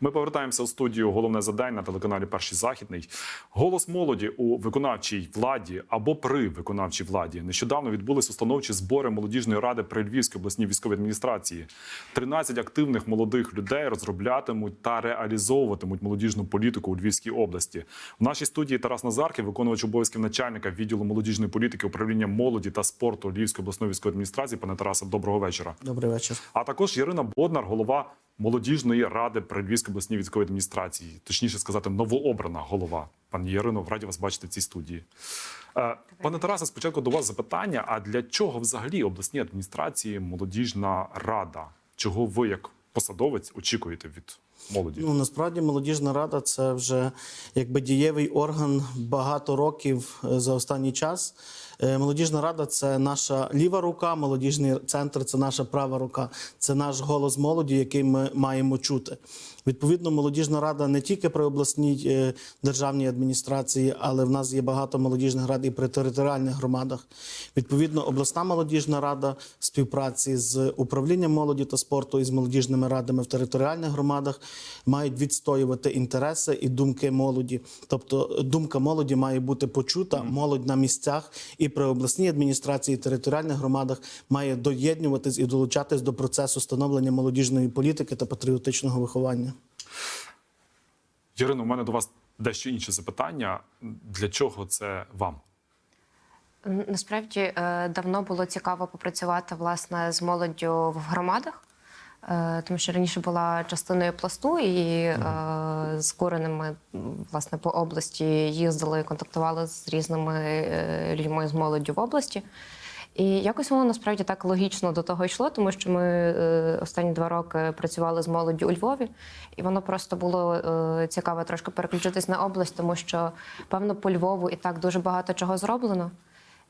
Ми повертаємося у студію. Головне завдання на телеканалі Перший західний. Голос молоді у виконавчій владі або при виконавчій владі. Нещодавно відбулись установчі збори молодіжної ради при Львівській обласній військовій адміністрації. 13 активних молодих людей розроблятимуть та реалізовуватимуть молодіжну політику у Львівській області. В нашій студії Тарас Назарків, виконувач обов'язків начальника відділу молодіжної політики управління молоді та спорту Львівської обласної військової адміністрації. Пане Тарасе, доброго вечора. Добрий вечір. А також Ірина Боднар, голова молодіжної ради при Львівській обласній військовій адміністрації, точніше сказати, новообрана голова. Пані Ірино, раді вас бачити в цій студії. Е, Пане Тарасе, спочатку до вас запитання: а для чого взагалі обласній адміністрації молодіжна рада? Чого ви, як посадовець, очікуєте від молоді? Ну насправді молодіжна рада це вже якби дієвий орган багато років е, за останній час. Е, Молодіжна рада це наша ліва рука, молодіжний центр це наша права рука. Це наш голос молоді, який ми маємо чути. Відповідно, молодіжна рада не тільки при обласній е, державній адміністрації, але в нас є багато молодіжних рад і при територіальних громадах. Відповідно, обласна молодіжна рада в співпраці з управлінням молоді та спорту і з молодіжними радами в територіальних громадах мають відстоювати інтереси і думки молоді. Тобто, думка молоді має бути почута. Молодь на місцях і при обласній адміністрації і територіальних громадах має доєднуватись і долучатись до процесу становлення молодіжної політики та патріотичного виховання. Ірино, у мене до вас дещо інше запитання. Для чого це вам? Насправді е, давно було цікаво попрацювати власне з молоддю в громадах, е, тому що раніше була частиною пласту, і е, з куреними власне по області їздили, контактували з різними е, людьми з молоддю в області. І якось воно насправді так логічно до того йшло, тому що ми е, останні два роки працювали з молоддю у Львові, і воно просто було е, цікаво трошки переключитись на область, тому що певно по Львову і так дуже багато чого зроблено.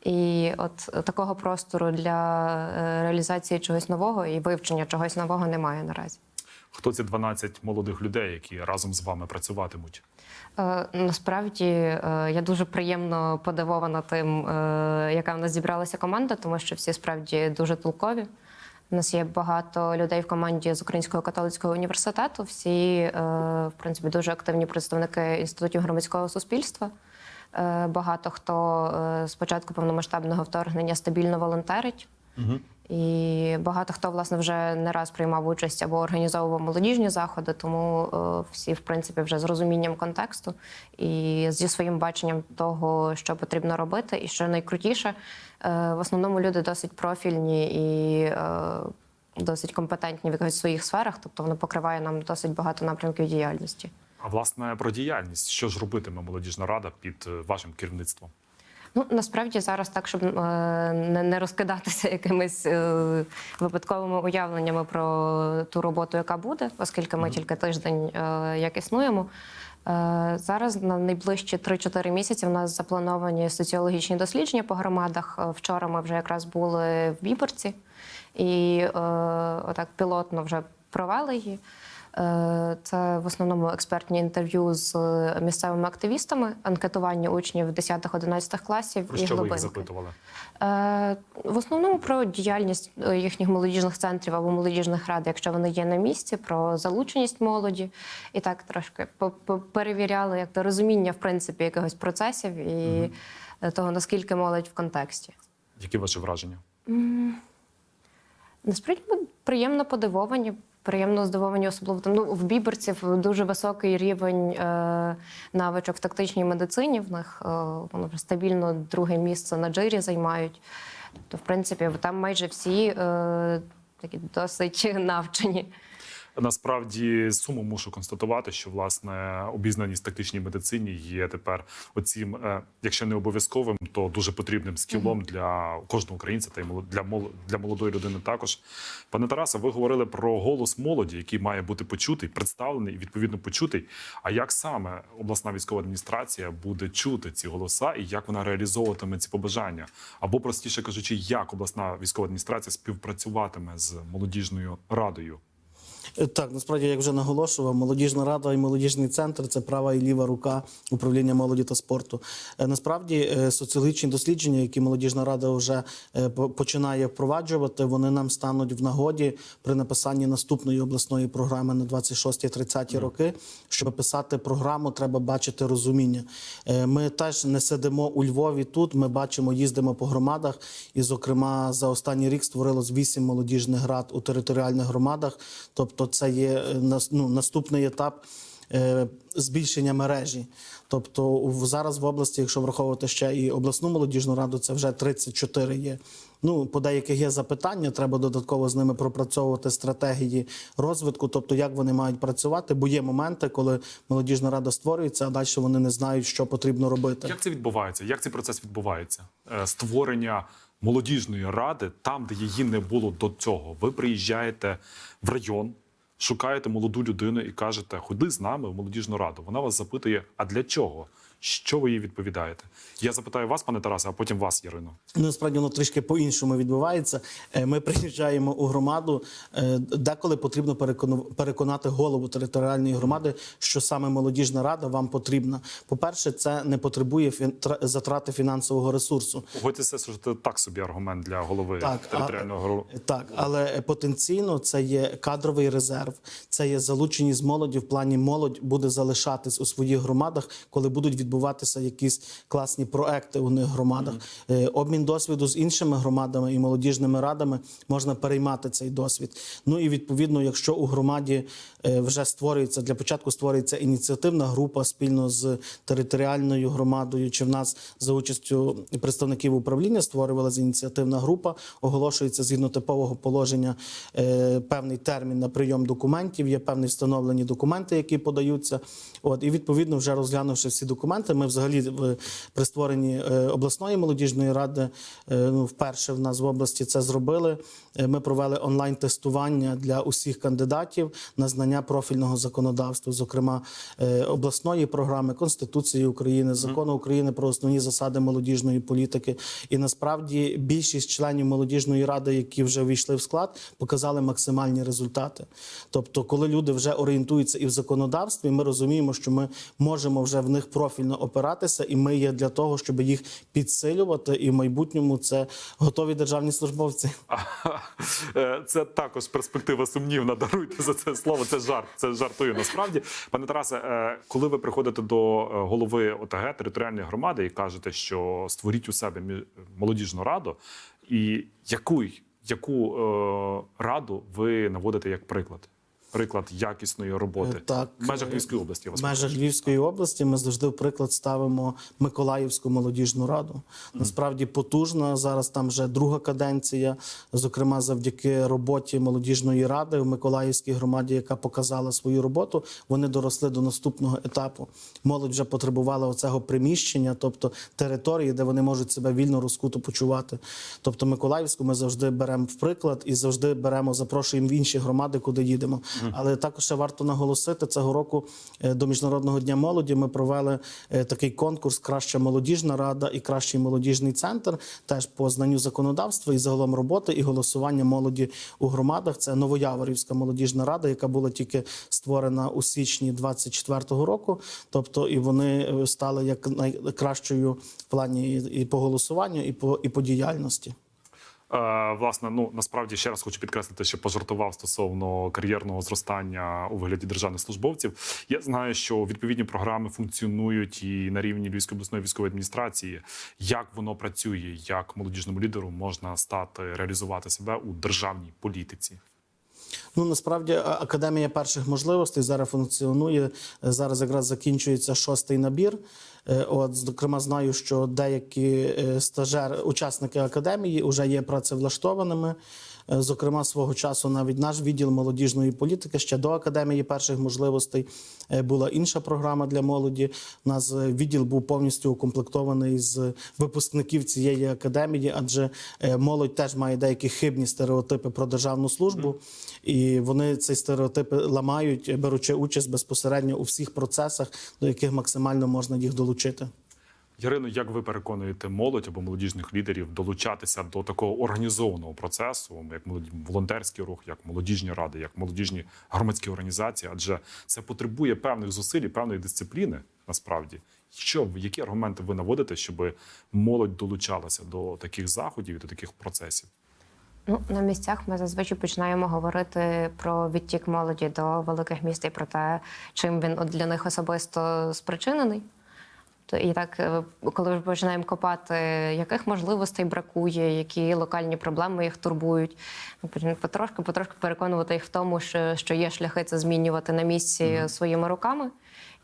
І от такого простору для е, реалізації чогось нового і вивчення чогось нового немає наразі. Хто ці 12 молодих людей, які разом з вами працюватимуть? Е, Насправді е, я дуже приємно подивована тим, е, яка в нас зібралася команда, тому що всі справді дуже толкові. У нас є багато людей в команді з Українського католицького університету. Всі, е, в принципі, дуже активні представники інститутів громадського суспільства. Е, Багато хто е, з початку повномасштабного вторгнення стабільно волонтерить. І багато хто власне вже не раз приймав участь або організовував молодіжні заходи, тому е, всі, в принципі, вже з розумінням контексту і зі своїм баченням того, що потрібно робити. І що найкрутіше, в основному люди досить профільні і досить компетентні в якихось своїх сферах, тобто воно покриває нам досить багато напрямків діяльності. А власне про діяльність, що ж робитиме молодіжна рада під е, вашим керівництвом? Ну насправді зараз так, щоб е, не, розкидатися якимись е, випадковими уявленнями про ту роботу, яка буде, оскільки ми тільки тиждень як існуємо. Зараз на найближчі 3-4 місяці в нас заплановані соціологічні дослідження по громадах. Вчора ми вже якраз були в Біберці і отак пілотно вже провели її. Е, Це в основному експертні інтерв'ю з місцевими активістами, анкетування учнів 10-11 класів Про і що ви їх запитували? Е, В основному про діяльність е, їхніх молодіжних центрів або молодіжних рад, якщо вони є на місці, про залученість молоді, і так трошки перевіряли як то розуміння в принципі якихось процесів і е, того наскільки молодь в контексті. Які ваші враження? Насправді ми приємно подивовані, приємно здивовані, особливо там ну, в біберців дуже високий рівень е, навичок в тактичній медицині. В них е, вони стабільно друге місце на джирі займають. То, в принципі, там майже всі е, такі досить навчені. Насправді з сумом мушу констатувати, що власне обізнаність в тактичній медицині є тепер оцім, е, якщо не обов'язковим, то дуже потрібним скілом для кожного українця та й для для молодої людини. Також пане Тарасе, ви говорили про голос молоді, який має бути почутий, представлений і відповідно почутий. А як саме обласна військова адміністрація буде чути ці голоса і як вона реалізовуватиме ці побажання? Або простіше кажучи, як обласна військова адміністрація співпрацюватиме з молодіжною радою? Е, Так, насправді, як вже наголошував, молодіжна рада і молодіжний центр це права і ліва рука управління молоді та спорту. Е, Насправді, е, соціологічні дослідження, які молодіжна рада вже починає впроваджувати, вони нам стануть в нагоді при написанні наступної обласної програми на 26-30 роки. Щоб писати програму, треба бачити розуміння. Ми теж не сидимо у Львові тут. Ми бачимо, їздимо по громадах. І, зокрема, за останній рік створилось 8 молодіжних рад у територіальних громадах. Тобто, це є е, ну, наступний етап. е, Збільшення мережі, тобто зараз в області, якщо враховувати ще і обласну молодіжну раду, це вже 34 є. Ну по деяких є запитання, треба додатково з ними пропрацьовувати стратегії розвитку, тобто як вони мають працювати. Бо є моменти, коли молодіжна рада створюється, а далі вони не знають, що потрібно робити. Як це відбувається? Як цей процес відбувається? Е, Створення молодіжної ради там, де її не було до цього. Ви приїжджаєте в район, шукаєте молоду людину і кажете, ходи з нами в молодіжну раду. Вона вас запитує, а для чого? Що ви їй відповідаєте? Я запитаю вас, пане Тарасе, а потім вас, Ірино. Ну, насправді воно трішки по-іншому відбувається. Е, Ми приїжджаємо у громаду, е, деколи потрібно переконати голову територіальної громади, що саме молодіжна рада вам потрібна. По-перше, це не потребує затрати фінансового ресурсу. Погодьтеся, що це так собі аргумент для голови Так, територіального гро- Так, але потенційно це є кадровий резерв, це є залученість молоді. В плані молодь буде залишатись у своїх громадах, коли будуть відбуватися якісь класні проекти у них громадах. Е, Обмін досвіду з іншими громадами і молодіжними радами можна переймати цей досвід. Ну і відповідно, якщо у громаді е, вже створюється для початку створюється ініціативна група спільно з територіальною громадою, чи в нас за участю представників управління створювалася ініціативна група, оголошується згідно типового положення е, певний термін на прийом документів. Є певні встановлені документи, які подаються. От і відповідно, вже розглянувши всі документи, ми взагалі в при створенні е, обласної молодіжної ради, е, ну вперше в нас в області це зробили. Е, Ми провели онлайн тестування для усіх кандидатів на знання профільного законодавства, зокрема е, обласної програми Конституції України, закону України про основні засади молодіжної політики. І насправді більшість членів молодіжної ради, які вже війшли в склад, показали максимальні результати. Тобто, коли люди вже орієнтуються і в законодавстві, ми розуміємо, що ми можемо вже в них профільно опиратися, і ми є для того, щоб їх підсилювати. І в майбутньому це готові державні службовці. Е, Це також перспектива сумнівна. Даруйте за це слово. Це жарт. Це жартую насправді. Пане Тарасе, е, коли ви приходите до е, голови ОТГ територіальної громади і кажете, що створіть у себе молодіжну раду, і яку, яку раду ви наводите як приклад? Приклад якісної роботи Е, так. в межах Львівської області. я вас В межах Львівської області ми завжди в приклад ставимо Миколаївську молодіжну раду. Насправді потужна. Зараз там вже друга каденція, зокрема завдяки роботі молодіжної ради в Миколаївській громаді, яка показала свою роботу. Вони доросли до наступного етапу. Молодь вже потребувала оцього приміщення, тобто території, де вони можуть себе вільно розкуто почувати. Тобто Миколаївську ми завжди беремо в приклад і завжди беремо, запрошуємо в інші громади, куди їдемо. Але також ще варто наголосити цього року е, до міжнародного дня молоді. Ми провели е, такий конкурс Краща молодіжна рада і кращий молодіжний центр. Теж по знанню законодавства і загалом роботи і голосування молоді у громадах. Це Новояворівська молодіжна рада, яка була тільки створена у січні 24-го року. Тобто, і вони е, стали як найкращою в плані і- і по голосуванню, і по і по діяльності. Е, Власне, ну насправді ще раз хочу підкреслити, що пожартував стосовно кар'єрного зростання у вигляді державних службовців. Я знаю, що відповідні програми функціонують і на рівні Львівської обласної військової адміністрації. Як воно працює, як молодіжному лідеру можна стати реалізувати себе у державній політиці? Ну насправді академія перших можливостей зараз функціонує. Е, Зараз якраз закінчується шостий набір. Е, От, зокрема, знаю, що деякі е, стажери, учасники академії вже є працевлаштованими. Е, Зокрема, свого часу навіть наш відділ молодіжної політики ще до академії перших можливостей е, була інша програма для молоді. У нас е, відділ був повністю укомплектований з випускників цієї академії, адже молодь теж має деякі хибні стереотипи про державну службу, і вони ці стереотипи ламають, беручи участь безпосередньо у всіх процесах, до яких максимально можна їх долучити. Ярино, як ви переконуєте молодь або молодіжних лідерів долучатися до такого організованого процесу, як волонтерський рух, як молодіжні ради, як молодіжні громадські організації? Адже це потребує певних зусиль певної дисципліни. Насправді, що які аргументи ви наводите, щоб молодь долучалася до таких заходів і до таких процесів? Ну, на місцях ми зазвичай починаємо говорити про відтік молоді до великих міст і про те, чим він для них особисто спричинений. То І так, е, коли вже починаємо копати, яких можливостей бракує, які локальні проблеми їх турбують, ми потрошки, потрошки переконувати їх в тому, що, що є шляхи це змінювати на місці своїми руками.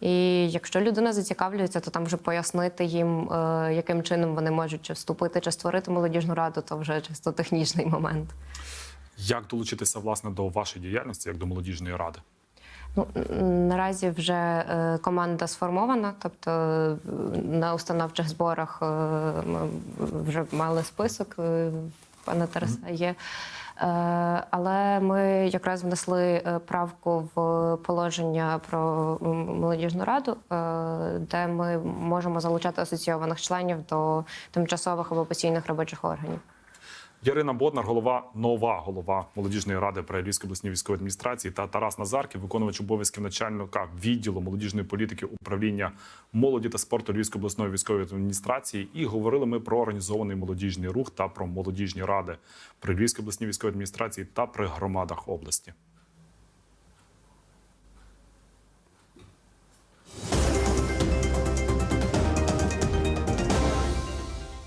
І якщо людина зацікавлюється, то там вже пояснити їм, е, яким чином вони можуть чи вступити чи створити молодіжну раду, то вже чисто технічний момент. Як долучитися власне до вашої діяльності, як до молодіжної ради? Ну, наразі вже е, команда сформована, тобто е, на установчих зборах е, ми вже мали список, пана Тараса є. Але ми якраз внесли правку в положення про молодіжну раду, де ми можемо залучати асоційованих членів до тимчасових або постійних робочих органів. Ярина Боднар, голова нова голова молодіжної ради при Львівській обласній військової адміністрації, та Тарас Назарків, виконувач обов'язків начальника відділу молодіжної політики управління молоді та спорту Львівської обласної військової адміністрації. І говорили ми про організований молодіжний рух та про молодіжні ради при Львівській обласній військовій адміністрації та при громадах області.